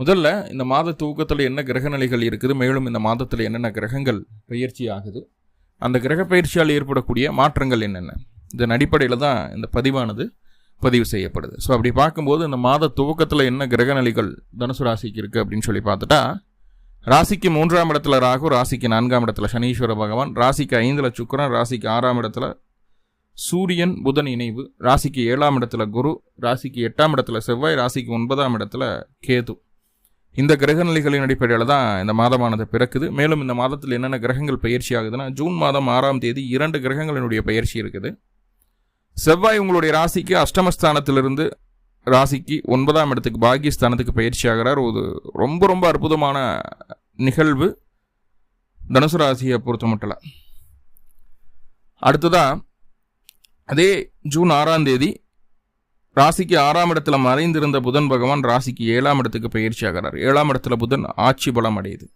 முதல்ல இந்த மாத தூக்கத்தில் என்ன கிரகநிலைகள் இருக்குது மேலும் இந்த மாதத்தில் என்னென்ன கிரகங்கள் பயிற்சி ஆகுது அந்த கிரக பயிற்சியால் ஏற்படக்கூடிய மாற்றங்கள் என்னென்ன? இதன் அடிப்படையில் தான் இந்த பதிவானது பதிவு செய்யப்படுது. ஸோ அப்படி பார்க்கும்போது இந்த மாத துவக்கத்தில் என்ன கிரகநிலைகள் தனுசு ராசிக்கு இருக்குது அப்படின்னு சொல்லி பார்த்துட்டா ராசிக்கு மூன்றாம் இடத்துல ராகு ராசிக்கு நான்காம் இடத்துல சனீஸ்வர பகவான் ராசிக்கு ஐந்தில் சுக்கரன் ராசிக்கு ஆறாம் இடத்துல சூரியன் புதன் இணைவு ராசிக்கு ஏழாம் இடத்துல குரு ராசிக்கு எட்டாம் இடத்துல செவ்வாய் ராசிக்கு ஒன்பதாம் இடத்துல கேது. இந்த கிரகநிலைகளின் அடிப்படையில் தான் இந்த மாதமானது பிறக்குது. மேலும் இந்த மாதத்தில் என்னென்ன கிரகங்கள் பயிற்சி ஆகுதுன்னா ஜூன் மாதம் ஆறாம் தேதி இரண்டு கிரகங்களினுடைய பயிற்சி இருக்குது. செவ்வாய் உங்களுடைய ராசிக்கு அஷ்டமஸ்தானத்திலிருந்து ராசிக்கு ஒன்பதாம் இடத்துக்கு பாகியஸ்தானத்துக்கு பயிற்சி ஆகிறார். ஒரு ரொம்ப ரொம்ப அற்புதமான நிகழ்வு. தனுசு ராசியை பொறுத்த மட்டும் அடுத்ததா அதே ஜூன் ஆறாம் தேதி ராசிக்கு ஆறாம் இடத்துல மறைந்திருந்த புதன் பகவான் ராசிக்கு ஏழாம் இடத்துக்கு பயிற்சி ஆகிறார் ஏழாம் இடத்துல புதன் ஆட்சி பலம் அடையுது.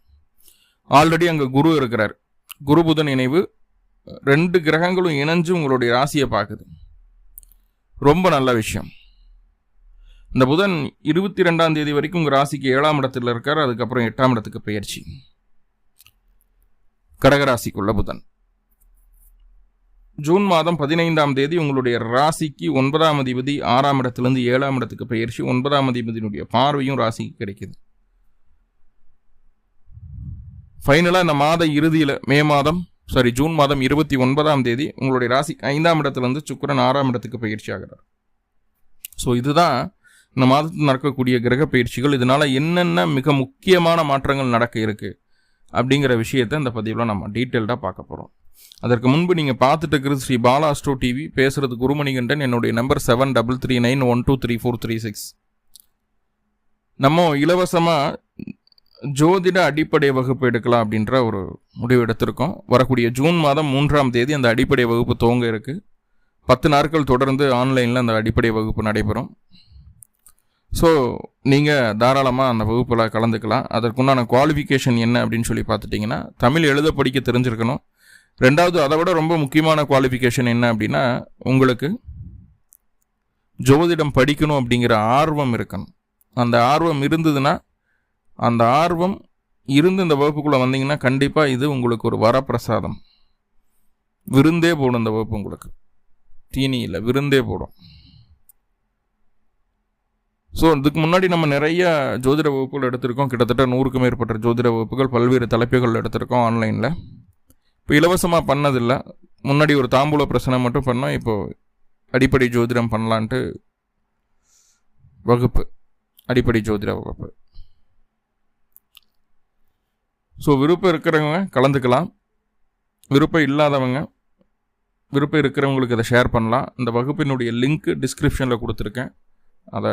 ஆல்ரெடி அங்கே குரு இருக்கிறார். குரு புதன் இணைவு ரெண்டு கிரகங்களும் இணைஞ்சு உங்களுடைய ராசியை பார்க்குது. ரொம்ப நல்ல விஷயம். இந்த புதன் இருபத்தி ரெண்டாம் தேதி வரைக்கும் உங்கள் ராசிக்கு ஏழாம் இடத்துல இருக்கார். அதுக்கப்புறம் எட்டாம் இடத்துக்கு பயிற்சி. கடகராசிக்குள்ள புதன். ஜூன் மாதம் பதினைந்தாம் தேதி உங்களுடைய ராசிக்கு ஒன்பதாம் அதிபதி ஆறாம் இடத்துலேருந்து ஏழாம் இடத்துக்கு பயிற்சி ஒன்பதாம் அதிபதியினுடைய பார்வையும் ராசிக்கு கிடைக்குது. ஃபைனலாக இந்த மாத இறுதியில் மே மாதம் சாரி ஜூன் மாதம் இருபத்தி ஒன்பதாம் தேதி உங்களுடைய ராசி ஐந்தாம் இடத்துலேருந்து சுக்கிரன் ஆறாம் இடத்துக்கு பயிற்சி ஆகிறார். ஸோ இதுதான் இந்த மாதத்தில் நடக்கக்கூடிய கிரக பயிற்சிகள். இதனால் என்னென்ன மிக முக்கியமான மாற்றங்கள் நடக்க இருக்குது அப்படிங்கிற விஷயத்தை இந்த பதிவில் நம்ம டீட்டெயில்டாக பார்க்க போகிறோம் அதற்கு முன்பு நீங்கள் பார்த்துட்டு இருக்கிறது ஸ்ரீ பாலா அஸ்ட்ரோ டிவி பேசுகிறது குருமணிகண்டன் என்னுடைய number seven double three nine one two three four three six நம்ம இலவசமாக ஜோதிட அடிப்படை வகுப்பு எடுக்கலாம் அப்படின்ற ஒரு முடிவு எடுத்திருக்கோம். வரக்கூடிய ஜூன் மாதம் மூன்றாம் தேதி அந்த அடிப்படை வகுப்பு துவங்க இருக்குது பத்து நாட்கள் தொடர்ந்து ஆன்லைனில் அந்த அடிப்படை வகுப்பு நடைபெறும். ஸோ நீங்கள் தாராளமாக அந்த வகுப்பில் கலந்துக்கலாம். அதற்குண்டான குவாலிஃபிகேஷன் என்ன அப்படின்னு சொல்லி பார்த்துட்டிங்கன்னா தமிழ் எழுத படிக்க தெரிஞ்சிருக்கணும். ரெண்டாவது அதை விட ரொம்ப முக்கியமான குவாலிஃபிகேஷன் என்ன அப்படின்னா உங்களுக்கு ஜோதிடம் படிக்கணும் அப்படிங்கிற ஆர்வம் இருக்கணும். அந்த ஆர்வம் இருந்ததுன்னா அந்த ஆர்வம் இருந்து இந்த வகுப்புக்குள்ளே வந்தீங்கன்னா கண்டிப்பாக இது உங்களுக்கு ஒரு வரப்பிரசாதம். விருந்தே போடும் இந்த வகுப்பு உங்களுக்கு. தீனி இல்லை விருந்தே போடும். ஸோ இதுக்கு முன்னாடி நம்ம நிறைய ஜோதிட வகுப்புகள் எடுத்திருக்கோம். கிட்டத்தட்ட நூறுக்கும் மேற்பட்ட ஜோதிட வகுப்புகள் பல்வேறு தலைப்புகள் எடுத்திருக்கோம் ஆன்லைனில் இப்போ இலவசமாக பண்ணதில்லை. முன்னாடி ஒரு தாம்பூல பிரச்சனை மட்டும் பண்ணோம். இப்போது அடிப்படை ஜோதிடம் பண்ணலான்ட்டு வகுப்பு. அடிப்படை ஜோதிட வகுப்பு. ஸோ விருப்பம் இருக்கிறவங்க கலந்துக்கலாம். விருப்பம் இல்லாதவங்க விருப்பம் இருக்கிறவங்களுக்கு அதை ஷேர் பண்ணலாம். இந்த வகுப்பினுடைய லிங்க் டிஸ்கிரிப்ஷனில் கொடுத்துருக்கேன். அதை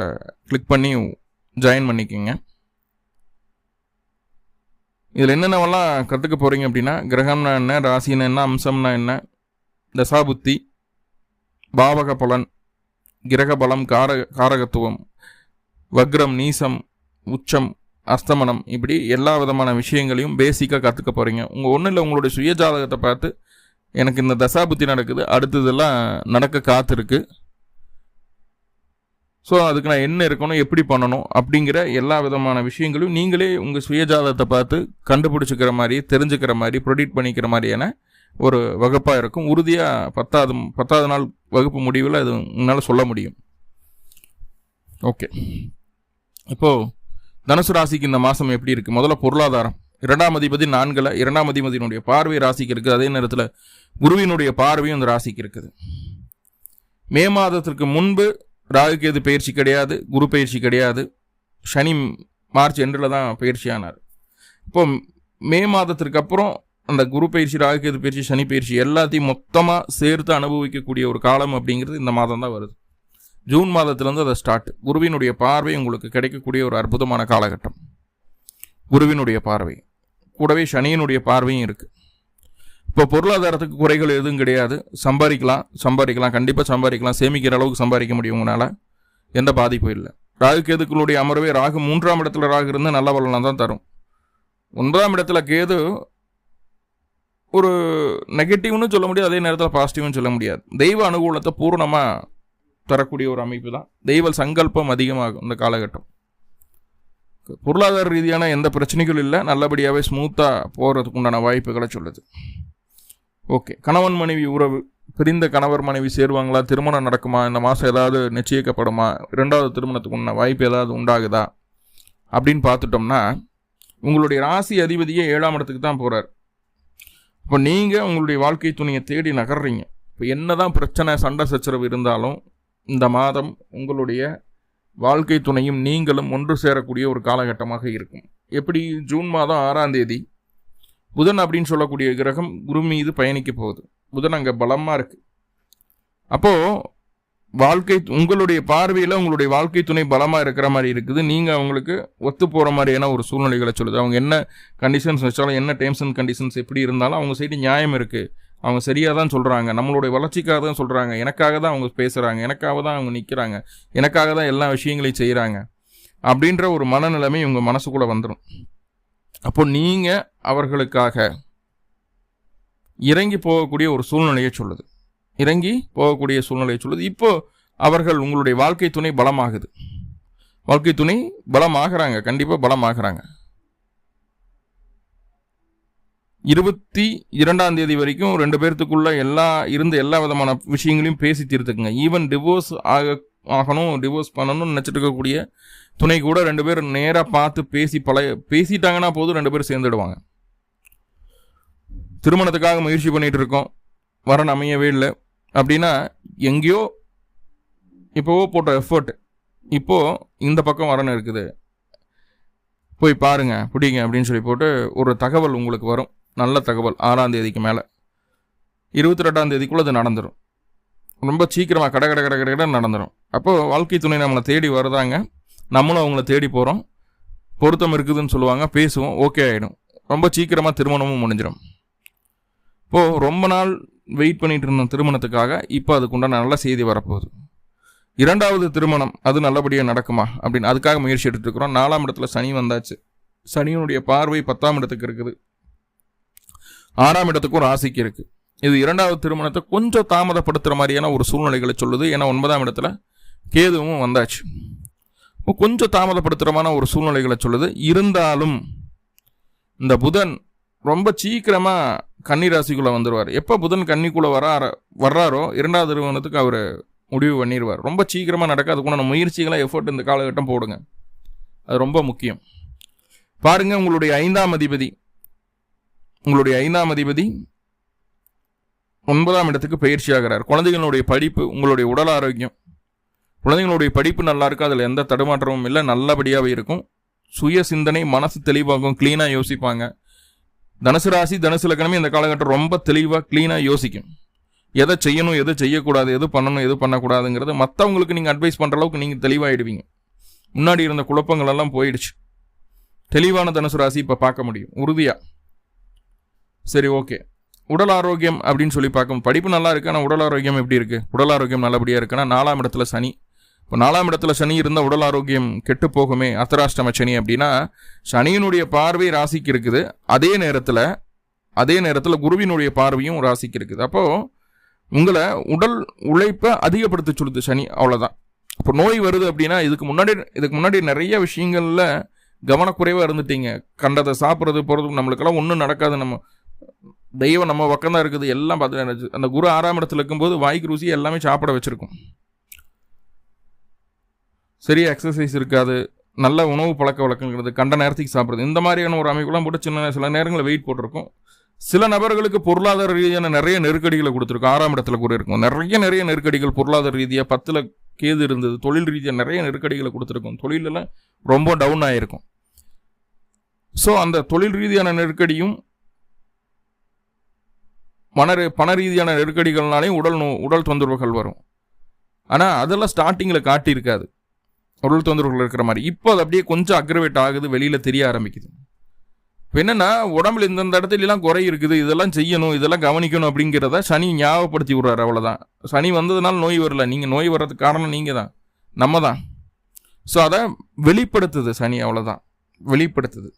கிளிக் பண்ணி ஜாயின் பண்ணிக்கோங்க. இதில் என்னென்னவெல்லாம் கற்றுக்க போகிறீங்க அப்படின்னா கிரகம்னா என்ன ராசினா என்ன அம்சம்னா என்ன தசாபுத்தி பாவக பலன் கிரக பலம் காரக காரகத்துவம் வக்ரம் நீசம் உச்சம் அஸ்தமனம் இப்படி எல்லா விதமான விஷயங்களையும் பேசிக்காக கற்றுக்க போகிறீங்க உங்கள் ஒன்றும் இல்லை உங்களுடைய சுய ஜாதகத்தை பார்த்து எனக்கு இந்த தசாபுத்தி நடக்குது அடுத்ததெல்லாம் நடக்க காத்திருக்கு. ஸோ அதுக்கு நான் என்ன இருக்கணும் எப்படி பண்ணணும் அப்படிங்கிற எல்லா விதமான விஷயங்களையும் நீங்களே உங்கள் சுயஜாதத்தை பார்த்து கண்டுபிடிச்சிக்கிற மாதிரி தெரிஞ்சுக்கிற மாதிரி ப்ரொடியூட் பண்ணிக்கிற மாதிரியான ஒரு வகுப்பாக இருக்கும். உறுதியாக பத்தாவது பத்தாவது நாள் வகுப்பு முடிவில் அது உன்னால் சொல்ல முடியும். ஓகே இப்போது தனுசு ராசிக்கு இந்த மாதம் எப்படி இருக்குது முதல்ல பொருளாதாரம். இரண்டாம் அதிபதி நான்கில் இரண்டாம் அதிபதியினுடைய பார்வை ராசிக்கு இருக்குது அதே நேரத்தில் குருவினுடைய பார்வையும் இந்த ராசிக்கு இருக்குது. மே மாதத்திற்கு முன்பு ராகுகேது பயிற்சி கிடையாது குரு பயிற்சி கிடையாது. சனி மார்ச் எண்டில் தான் பயிற்சி ஆனார். இப்போ மே மாதத்திற்கு அப்புறம் அந்த குரு பயிற்சி ராகுகேது பயிற்சி சனி பயிற்சி எல்லாத்தையும் மொத்தமாக சேர்த்து அனுபவிக்கக்கூடிய ஒரு காலம் அப்படிங்கிறது இந்த மாதம் தான் வருது. ஜூன் மாதத்துலேருந்து அதை ஸ்டார்ட் குருவினுடைய பார்வை உங்களுக்கு கிடைக்கக்கூடிய ஒரு அற்புதமான காலகட்டம். குருவினுடைய பார்வை. கூடவே சனியினுடைய பார்வையும் இருக்குது இப்போ பொருளாதாரத்துக்கு குறைகள் எதுவும் கிடையாது. சம்பாதிக்கலாம் சம்பாதிக்கலாம். கண்டிப்பாக சம்பாதிக்கலாம். சேமிக்கிற அளவுக்கு சம்பாதிக்க முடியும் உங்களால். எந்த பாதிப்பும் இல்லை. ராகு கேதுக்களுடைய அமர்வே ராகு மூன்றாம் இடத்துல ராகு இருந்து நல்ல பலனாக தான் தரும். ஒன்பதாம் இடத்துல கேது ஒரு நெகட்டிவ்னு சொல்ல முடியாது அதே நேரத்தில் பாசிட்டிவ்னு சொல்ல முடியாது. தெய்வ அனுகூலத்தை பூர்ணமாக தரக்கூடிய ஒரு அமைப்பு தான். தெய்வ சங்கல்பம் அதிகமாகும் இந்த காலகட்டம். பொருளாதார ரீதியான எந்த பிரச்சனைகளும் இல்லை. நல்லபடியாகவே ஸ்மூத்தாக போகிறதுக்கு உண்டான வாய்ப்புகளை சொல்லுது. ஓகே. கணவன் மனைவி உறவு. பிரிந்த கணவர் மனைவி சேருவாங்களா? திருமணம் நடக்குமா? இந்த மாதம் ஏதாவது நிச்சயிக்கப்படுமா? ரெண்டாவது திருமணத்துக்கு உண்டான வாய்ப்பு ஏதாவது உண்டாகுதா? அப்படின்னு பார்த்துட்டோம்னா உங்களுடைய ராசி அதிபதியே ஏழாம் இடத்துக்கு தான் போகிறார் இப்போ நீங்கள் உங்களுடைய வாழ்க்கை துணையை தேடி நகர்றீங்க. இப்போ என்ன தான் பிரச்சனை சண்டை சச்சரவு இருந்தாலும் இந்த மாதம் உங்களுடைய வாழ்க்கை துணையும் நீங்களும் ஒன்று சேரக்கூடிய ஒரு காலகட்டமாக இருக்கும். எப்படி? ஜூன் மாதம் ஆறாம் தேதி புதன் அப்படின்னு சொல்லக்கூடிய கிரகம் குரு மீது பயணிக்க போகுது. புதன் அங்கே பலமாக இருக்குது அப்போது வாழ்க்கை உங்களுடைய பார்வையில் உங்களுடைய வாழ்க்கை துணை பலமாக இருக்கிற மாதிரி இருக்குது. நீங்கள் அவங்களுக்கு ஒத்து போகிற மாதிரியான ஒரு சூழ்நிலைகளை சொல்லுது. அவங்க என்ன கண்டிஷன்ஸ் வச்சாலும் என்ன டேர்ம்ஸ் அண்ட் கண்டிஷன்ஸ் எப்படி இருந்தாலும் அவங்க சைடு நியாயம் இருக்குது அவங்க சரியாக தான் சொல்கிறாங்க நம்மளுடைய வளர்ச்சிக்காக தான் சொல்கிறாங்க எனக்காக தான் அவங்க பேசுகிறாங்க எனக்காக தான் அவங்க நிற்கிறாங்க எனக்காக தான் எல்லா விஷயங்களையும் செய்கிறாங்க அப்படின்ற ஒரு மனநிலைமை இவங்க மனசுக்குள்ளே வந்துடும் அப்போ நீங்கள் அவர்களுக்காக இறங்கி போகக்கூடிய ஒரு சூழ்நிலையை சொல்லுது. இறங்கி போகக்கூடிய சூழ்நிலையை சொல்லுது. இப்போ அவர்கள் உங்களுடைய வாழ்க்கை துணை பலமாகுது. வாழ்க்கை துணை பலமாகறாங்க. கண்டிப்பாக பலமாகறாங்க. இருபத்தி இரண்டாம் தேதி வரைக்கும் ரெண்டு பேர்த்துக்குள்ள எல்லா இருந்த எல்லா விதமான விஷயங்களையும் பேசி தீர்த்துக்குங்க. ஈவன் டிவோர்ஸ் ஆக ஆகணும் டிவோர்ஸ் பண்ணணும்னு நினச்சிட்டு இருக்கக்கூடிய துணை கூட ரெண்டு பேர் நேராக பார்த்து பேசி பழைய பேசிட்டாங்கன்னா போதும் ரெண்டு பேரும் சேர்ந்துடுவாங்க. திருமணத்துக்காக முயற்சி பண்ணிகிட்டு இருக்கோம். வரன் அமையவே இல்லை. அப்படின்னா எங்கேயோ இப்போவோ போட்ட எஃபர்ட் இப்போது இந்த பக்கம் வரணும் இருக்குது. போய் பாருங்க பிடிங்க அப்படின்னு சொல்லி போட்டு ஒரு தகவல் உங்களுக்கு வரும். நல்ல தகவல் ஆறாம் தேதிக்கு மேலே. இருபத்தி ரெண்டாம் தேதிக்குள்ளே அது நடந்துடும் ரொம்ப சீக்கிரமாக கடை கடை கடை கடை நடந்துடும் அப்போது வாழ்க்கை துணை நம்மளை தேடி வருதாங்க நம்மளும் அவங்கள தேடி போகிறோம் பொருத்தம் இருக்குதுன்னு சொல்லுவாங்க. பேசுவோம். ஓகே ஆகிடும் ரொம்ப சீக்கிரமாக திருமணமும் முடிஞ்சிடும். இப்போது ரொம்ப நாள் வெயிட் பண்ணிகிட்டு இருந்த திருமணத்துக்காக இப்போ அதுக்குண்டான நல்ல செய்தி வரப்போகுது. இரண்டாவது திருமணம் அது நல்லபடியாக நடக்குமா அப்படின்னு அதுக்காக முயற்சி எடுத்துட்டு இருக்கிறோம். நாலாம் இடத்துல சனி வந்தாச்சு. சனியினுடைய பார்வை பத்தாம் இடத்துக்கு இருக்குது. ஆறாம் இடத்துக்கும் ராசிக்கு இருக்குது இது இரண்டாவது திருமணத்தை கொஞ்சம் தாமதப்படுத்துகிற மாதிரியான ஒரு சூழ்நிலைகளை சொல்லுது. ஏன்னா ஒன்பதாம் இடத்துல கேதுவும் வந்தாச்சு. கொஞ்சம் தாமதப்படுத்துகிறமான ஒரு சூழ்நிலைகளை சொல்லுது. இருந்தாலும் இந்த புதன் ரொம்ப சீக்கிரமாக கன்னி ராசிக்குள்ளே வந்துடுவார் எப்போ புதன் கன்னிக்குள்ளே வராற வர்றாரோ இரண்டாவது நிறுவனத்துக்கு அவர் முடிவு பண்ணிடுவார் ரொம்ப சீக்கிரமாக நடக்க அதுக்குண்டான முயற்சிகளை எஃபர்ட் இந்த காலகட்டம் போடுங்க. அது ரொம்ப முக்கியம். பாருங்கள் உங்களுடைய ஐந்தாம் அதிபதி. உங்களுடைய ஐந்தாம் அதிபதி ஒன்பதாம் இடத்துக்கு பயிற்சி ஆகிறார். குழந்தைகளுடைய படிப்பு உங்களுடைய உடல் ஆரோக்கியம். குழந்தைங்களுடைய படிப்பு நல்லா இருக்கும் அதில் எந்த தடுமாற்றமும் இல்லை. நல்லபடியாகவே இருக்கும். சுய சிந்தனை மனசு தெளிவாகும். க்ளீனாக யோசிப்பாங்க. தனுசு ராசி தனுசு லக்கணமே இந்த காலகட்டம் ரொம்ப தெளிவாக க்ளீனாக யோசிக்கும். எதை செய்யணும் எதை செய்யக்கூடாது எது பண்ணணும் எது பண்ணக்கூடாதுங்கிறது மற்றவங்களுக்கு நீங்கள் அட்வைஸ் பண்ணுற அளவுக்கு நீங்கள் தெளிவாகிடுவீங்க முன்னாடி இருந்த குழப்பங்கள் எல்லாம் போயிடுச்சு. தெளிவான தனுசு ராசி இப்போ பார்க்க முடியும். உறுதியாக சரி ஓகே உடல் ஆரோக்கியம் அப்படின்னு சொல்லி பார்க்கும். படிப்பு நல்லா இருக்குது ஆனால் உடல் ஆரோக்கியம் எப்படி இருக்குது உடல் ஆரோக்கியம் நல்லபடியாக இருக்குன்னா நாலாம் இடத்துல சனி. இப்போ நாலாம் இடத்துல சனி இருந்தால் உடல் ஆரோக்கியம் கெட்டு போகுமே அத்தராஷ்டம சனி அப்படின்னா சனியினுடைய பார்வை ராசிக்கு இருக்குது. அதே நேரத்தில் அதே நேரத்தில் குருவினுடைய பார்வையும் ராசிக்கு இருக்குது. அப்போது உங்களை உடல் உழைப்பை அதிகப்படுத்த சொல்லுது சனி அவ்வளோதான் இப்போ நோய் வருது அப்படின்னா இதுக்கு முன்னாடி இதுக்கு முன்னாடி நிறைய விஷயங்களில் கவனக்குறைவாக இருந்துட்டீங்க. கண்டதை சாப்பிட்றது போகிறது நம்மளுக்கெல்லாம் ஒன்றும் நடக்காது. நம்ம தெய்வம் நம்ம பக்கம் தான் இருக்குது. எல்லாம் பார்த்து அந்த குரு ஆறாம் இடத்துல இருக்கும்போது வாய்க்கு ருசி எல்லாமே சாப்பிட வச்சுருக்கும். சரியா எக்ஸசைஸ் இருக்காது. நல்ல உணவு பழக்க வழக்கங்கிறது கண்ட நேரத்துக்கு சாப்பிட்றது. இந்த மாதிரியான ஒரு அமைப்புலாம் போட்டு சின்ன சில நேரங்களில் வெயிட் போட்டிருக்கும். சில நபர்களுக்கு பொருளாதார ரீதியான நிறைய நெருக்கடிகளை கொடுத்துருக்கும். ஆறாம் இடத்துல கூட இருக்கும். நிறைய நிறைய நெருக்கடிகள் பொருளாதார ரீதியாக பத்தில் கேது இருந்தது. தொழில் ரீதியாக நிறைய நெருக்கடிகளை கொடுத்துருக்கும். தொழிலெல்லாம் ரொம்ப டவுன் ஆகிருக்கும் ஸோ அந்த தொழில் ரீதியான நெருக்கடியும் மன பண ரீதியான நெருக்கடிகள்னாலையும் உடல் நோ உடல் தொந்தரவுகள் வரும். ஆனால் அதெல்லாம் ஸ்டார்டிங்கில் காட்டியிருக்காது. உடல் தொந்தரவுகள் இருக்கிற மாதிரி. இப்போ அது அப்படியே கொஞ்சம் அக்ரவேட் ஆகுது வெளியில் தெரிய ஆரம்பிக்குது. இப்போ என்னென்னா உடம்புல இந்தந்த இடத்துலலாம் குறை இருக்குது இதெல்லாம் செய்யணும் இதெல்லாம் கவனிக்கணும் அப்படிங்கிறத சனி ஞாபகப்படுத்தி விடுறாரு அவ்வளோதான் சனி வந்ததுனால நோய் வரல. நீங்கள் நோய் வர்றதுக்கு காரணம் நீங்கள் தான். நம்ம தான். ஸோ அதை வெளிப்படுத்துது சனி அவ்வளோதான் வெளிப்படுத்துது.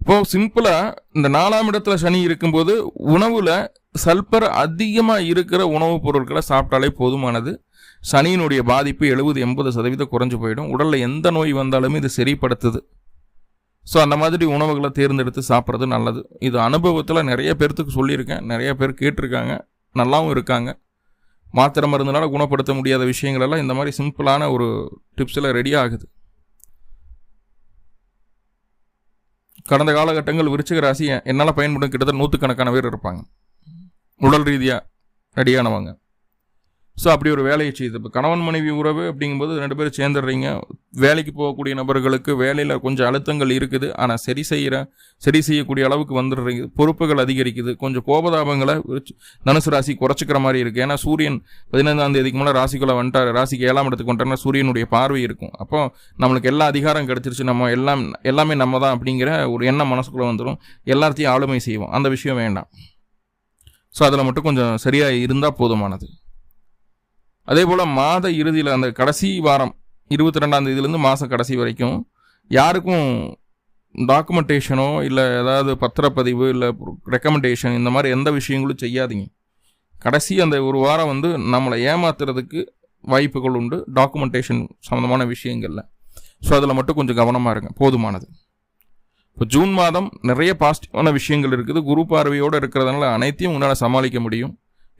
இப்போது சிம்பிளாக இந்த நாலாம் இடத்துல சனி இருக்கும்போது உணவில் சல்பர் அதிகமாக இருக்கிற உணவுப் பொருட்களை சாப்பிட்டாலே போதுமானது. சனியினுடைய பாதிப்பு எழுபது எண்பது சதவீதம் குறைஞ்சு போயிடும். உடலில் எந்த நோய் வந்தாலுமே இது சரிப்படுத்துது. ஸோ அந்த மாதிரி உணவுகளை தேர்ந்தெடுத்து சாப்பிட்றது நல்லது. இது அனுபவத்தில் நிறைய பேர்த்துக்கு சொல்லியிருக்கேன். நிறைய பேர் கேட்டிருக்காங்க. நல்லாவும் இருக்காங்க. மாத்திரை மருந்துனால குணப்படுத்த முடியாத விஷயங்களெல்லாம் இந்த மாதிரி சிம்பிளான ஒரு டிப்ஸில் ரெடி ஆகுது. கடந்த காலகட்டங்கள் விருச்சிக ராசி என்னால் பயன்படும் கிட்டத்தட்ட நூற்றுக்கணக்கான பேர் இருப்பாங்க. உடல் ரீதியாக ரெடியானவங்க ஸோ அப்படி ஒரு வேலையை செய்யுது இப்போ கணவன் மனைவி உறவு அப்படிங்கும்போது ரெண்டு பேரும் சேர்ந்துடுறீங்க. வேலைக்கு போகக்கூடிய நபர்களுக்கு வேலையில் கொஞ்சம் அழுத்தங்கள் இருக்குது. ஆனால் சரி செய்கிற சரி செய்யக்கூடிய அளவுக்கு வந்துடுறீங்க. பொறுப்புகள் அதிகரிக்குது. கொஞ்சம் கோபதாபங்களை தனுசு ராசி குறைச்சிக்கிற மாதிரி இருக்குது ஏன்னா சூரியன் பதினைந்தாம் தேதிக்கு மேலே ராசிக்குள்ளே வந்துட்டார். ராசிக்கு ஏழாம் இடத்துக்கு வந்துட்டாருன்னா சூரியனுடைய பார்வை இருக்கும். அப்போ நம்மளுக்கு எல்லா அதிகாரம் கிடச்சிருச்சு. நம்ம எல்லாம் எல்லாமே நம்ம தான் அப்படிங்கிற ஒரு எண்ணம் மனசுக்குள்ளே வந்துடும் எல்லாத்தையும் ஆளுமை செய்வோம். அந்த விஷயம் வேண்டாம். ஸோ அதில் மட்டும் கொஞ்சம் சரியாக இருந்தால் போதுமானது. அதே போல் மாத இறுதியில் அந்த கடைசி வாரம் இருபத்தி ரெண்டாம் தேதியிலேருந்து மாதம் கடைசி வரைக்கும் யாருக்கும் டாக்குமெண்டேஷனோ இல்லை ஏதாவது பத்திரப்பதிவு இல்லை ரெக்கமெண்டேஷன் இந்த மாதிரி எந்த விஷயங்களும் செய்யாதீங்க. கடைசி அந்த ஒரு வாரம் வந்து நம்மளை ஏமாத்துறதுக்கு வாய்ப்புகள் உண்டு டாக்குமெண்டேஷன் சம்மந்தமான விஷயங்களில். ஸோ அதில் மட்டும் கொஞ்சம் கவனமாக இருங்க போதுமானது. இப்போ ஜூன் மாதம் நிறைய பாசிட்டிவான விஷயங்கள் இருக்குது. குரு பார்வையோடு இருக்கிறதுனால அனைத்தையும் உங்களால் சமாளிக்க முடியும்.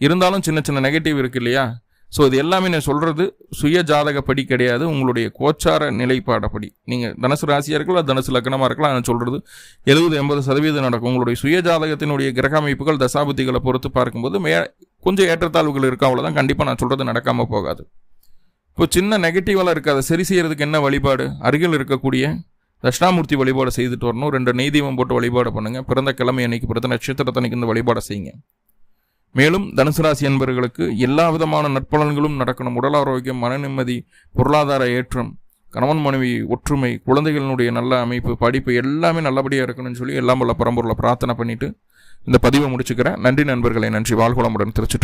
இருந்தாலும் சின்ன சின்ன நெகட்டிவ் இருக்குது இல்லையா? ஸோ இது எல்லாமே நான் சொல்கிறது சுய ஜாதகப்படி கிடையாது. உங்களுடைய கோச்சார நிலைப்பாடப்படி. நீங்கள் தனுசு ராசியாக இருக்கலாம் தனுசு லக்னமாக இருக்கலாம் நான் சொல்கிறது எழுபது எண்பது சதவீதம் நடக்கும். உங்களுடைய சுய ஜாதகத்தினுடைய கிரக அமைப்புகள் தசாபுத்திகளை பொறுத்து பார்க்கும்போது மே கொஞ்சம் ஏற்றத்தாழ்வுகள் இருக்கா அவ்வளோதான் கண்டிப்பாக நான் சொல்கிறது நடக்காமல் போகாது. இப்போ சின்ன நெகட்டிவெல்லாம் இருக்காது. சரி செய்கிறதுக்கு என்ன வழிபாடு? அருகில் இருக்கக்கூடிய தட்சிணாமூர்த்தி வழிபாடு செய்துட்டு வரணும். ரெண்டு நெய்தீபம் போட்டு வழிபாடு பண்ணுங்கள் பிறந்த கிழமை அன்னைக்கு பிறந்த நட்சத்திரத்தன்னைக்கு இந்த வழிபாடு செய்யுங்க. மேலும் தனுசு ராசி என்பவர்களுக்கு எல்லா விதமான நற்பலன்களும் நடக்கணும். உடல் ஆரோக்கியம் மன நிம்மதி பொருளாதார ஏற்றம் கணவன் மனைவி ஒற்றுமை குழந்தைகளினுடைய நல்ல அமைப்பு படிப்பு எல்லாமே நல்லபடியாக இருக்கணும்னு சொல்லி எல்லாம் உள்ள பரம்பொருளை பிரார்த்தனை பண்ணிவிட்டு இந்த பதிவை முடிச்சுக்கிறேன். நன்றி நண்பர்களை நன்றி. வாழ்குளமுடன் திருச்சிட்டு